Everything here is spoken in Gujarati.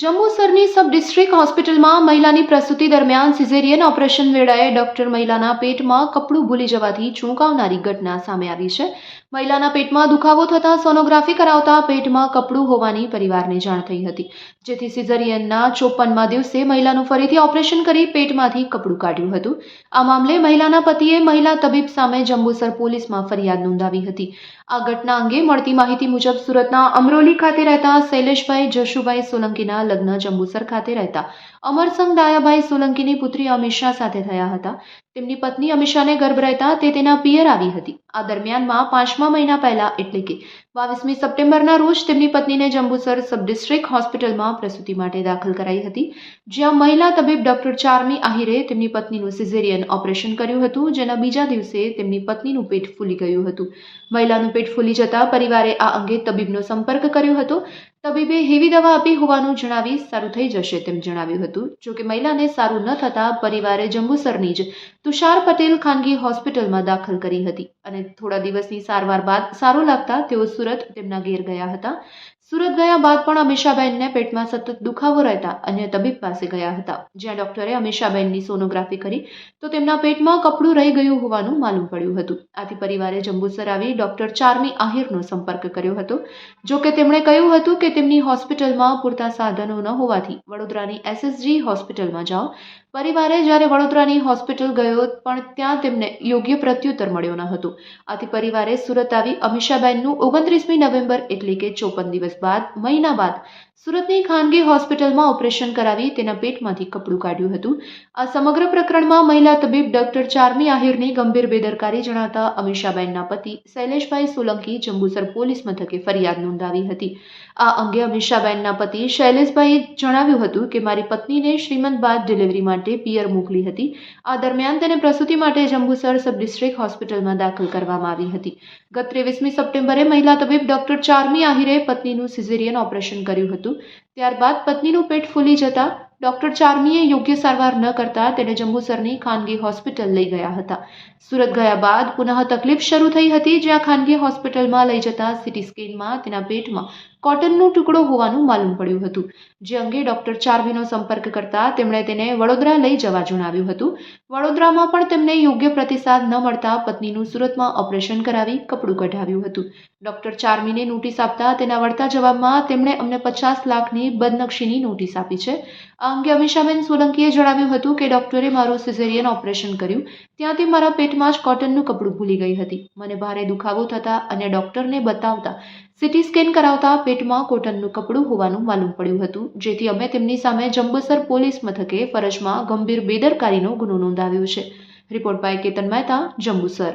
જંબુસરની સબ ડિસ્ટ્રિક્ટ હોસ્પિટલમાં મહિલાની પ્રસૂતિ દરમિયાન સિઝેરિયન ઓપરેશન વેળાએ ડોક્ટર મહિલાના પેટમાં કપડું ભૂલી જવાથી ચૂંકાવનારી ઘટના સામે આવી છે. મહિલાના પેટમાં દુખાવો થતાં સોનોગ્રાફી કરાવતા પેટમાં કપડું હોવાની પરિવારને જાણ થઈ હતી. જેથી સિઝેરિયનના ચોપનમાં દિવસે મહિલાનું ફરીથી ઓપરેશન કરી પેટમાંથી કપડું કાઢ્યું હતું. આ મામલે મહિલાના પતિએ મહિલા તબીબ સામે જંબુસર પોલીસમાં ફરિયાદ નોંધાવી હતી. આ ઘટના અંગે મળતી માહિતી મુજબ સુરતના અમરોલી ખાતે રહેતા શૈલેષભાઈ જશુભાઈ સોલંકીના લગ્ન જંબુસર ખાતે રહેતા અમરસંગ દાયાભાઈ સોલંકીની પુત્રી અમિશા સાથે થયા હતા. તેમની પત્ની અમિશાને ગર્ભ રહેતા તે તેના પિયર આવી હતી. આ દરમિયાનમાં પાંચમા મહિના પહેલા એટલે કે બાવીસમી સપ્ટેમ્બરના રોજ તેમની પત્નીને જંબુસર સબ ડિસ્ટ્રિક્ટ હોસ્પિટલમાં પ્રસૂતિ માટે દાખલ કરાઈ હતી. જ્યાં મહિલા તબીબ ડોક્ટર ચારમી આહિરે તેમની પત્નીનું સિઝેરિયન ઓપરેશન કર્યું હતું, જેના બીજા દિવસે તેમની પત્નીનું પેટ ફૂલી ગયું હતું. મહિલાનું પેટ ફૂલી જતા પરિવારે આ અંગે તબીબનો સંપર્ક કર્યો હતો. તબીબે હેવી દવા આપી હોવાનું જણાવી સારું થઈ જશે તેમ જણાવ્યું હતું. જોકે મહિલાને સારું ન થતાં પરિવારે જંબુસરની જ તુષાર પટેલ ખાનગી હોસ્પિટલમાં દાખલ કરી હતી. અને થોડા દિવસની સારવાર બાદ સારું લાગતા તેઓ સુરત તેમના ઘેર ગયા હતા. સુરત ગયા બાદ પણ અમીષાબેનને પેટમાં સતત દુખાવો રહેતા અન્ય તબીબ પાસે ગયા હતા. જ્યાં ડોક્ટરે અમીષાબેનની સોનોગ્રાફી કરી તો તેમના પેટમાં કપડું રહી ગયું હોવાનું માલુમ પડ્યું હતું. આથી પરિવારે જંબુસર આવી ડોક્ટર ચારમી આહિરનો સંપર્ક કર્યો હતો, જો કે તેમણે કહ્યું હતું કે તેમની હોસ્પિટલમાં પૂરતા સાધનો ન હોવાથી વડોદરાની એસએસજી હોસ્પિટલમાં જાઓ પરિવારે જ્યારે વડોદરાની હોસ્પિટલ ગયો, પણ ત્યાં તેમને યોગ્ય પ્રત્યુત્તર મળ્યો ન હતો. આથી પરિવારે સુરત આવી અમીષાબેનનું ઓગણત્રીસમી નવેમ્બર એટલે કે ચોપન દિવસ બાદ, મહિના બાદ સુરતની ખાનગી હોસ્પિટલમાં ઓપરેશન કરાવી તેના પેટમાંથી કપડું કાઢ્યું હતું. આ સમગ્ર પ્રકરણમાં મહિલા તબીબ ડોક્ટર ચારમી આહિરની ગંભીર બેદરકારી જણાતા અમીષાબેનના પતિ શૈલેષભાઈ સોલંકી જંબુસર પોલીસ મથકે ફરિયાદ નોંધાવી હતી. આ અંગે અમીષાબેનના પતિ શૈલેષભાઈએ જણાવ્યું હતું કે મારી પત્નીને શ્રીમંત બાદ ડિલિવરી માટે પિયર મોકલી હતી. આ દરમિયાન તેને પ્રસૂતિ માટે જંબુસર સબ ડિસ્ટ્રિક્ટ હોસ્પિટલમાં દાખલ કરવામાં આવી હતી. ગત ત્રેવીસમી સપ્ટેમ્બરે મહિલા તબીબ ડોક્ટર ચારમી આહિરે પત્નીનું સિઝેરિયન ઓપરેશન કર્યું હતું. ત્યારબાદ પત્નીનું પેટ ફૂલી જતા ડોક્ટર ચાર્મીએ યોગ્ય સારવાર ન કરતા તેને જંબુસરની ખાનગી હોસ્પિટલ લઈ ગયા હતા. સુરત ગયા બાદ પુનઃ તકલીફ શરૂ થઈ હતી, જ્યાં ખાનગી હોસ્પિટલમાં લઈ જતા સીટી સ્કેનમાં તેના પેટમાં કોટનનો ટુકડો હોવાનું માલુમ પડ્યું હતું. જે અંગે ડોક્ટર ચારમીનો સંપર્ક કરતા તેમણે તેને વડોદરા લઈ જવા જણાવ્યું હતું. વડોદરામાં પણ તેમને યોગ્ય પ્રતિસાદ ન મળતા પત્નીનું સુરતમાં ઓપરેશન કરાવી કપડું કઢાવ્યું હતું. ડોક્ટર ચારમીને નોટિસ આપતા તેના વળતા જવાબમાં તેમણે અમને પચાસ લાખની બદનક્ષીની નોટિસ આપી છે. આ અંગે અમીષાબેન સોલંકીએ જણાવ્યું હતું કે ડોક્ટરે મારું સિઝેરિયન ઓપરેશન કર્યું. ત્યાંથી મારા પેટમાં જ કોટનનું કપડું ભૂલી ગઈ હતી. મને ભારે દુખાવો થતા અને ડોક્ટરને બતાવતા સીટી સ્કેન કરાવતા પેટમાં કોટનનું કપડું હોવાનું માલુમ પડ્યું હતું. જેથી અમે તેમની સામે જંબુસર પોલીસ મથકે ફરજમાં ગંભીર બેદરકારીનો ગુનો નોંધાવ્યો છે. Report by Ketan Mehta, Jambusar.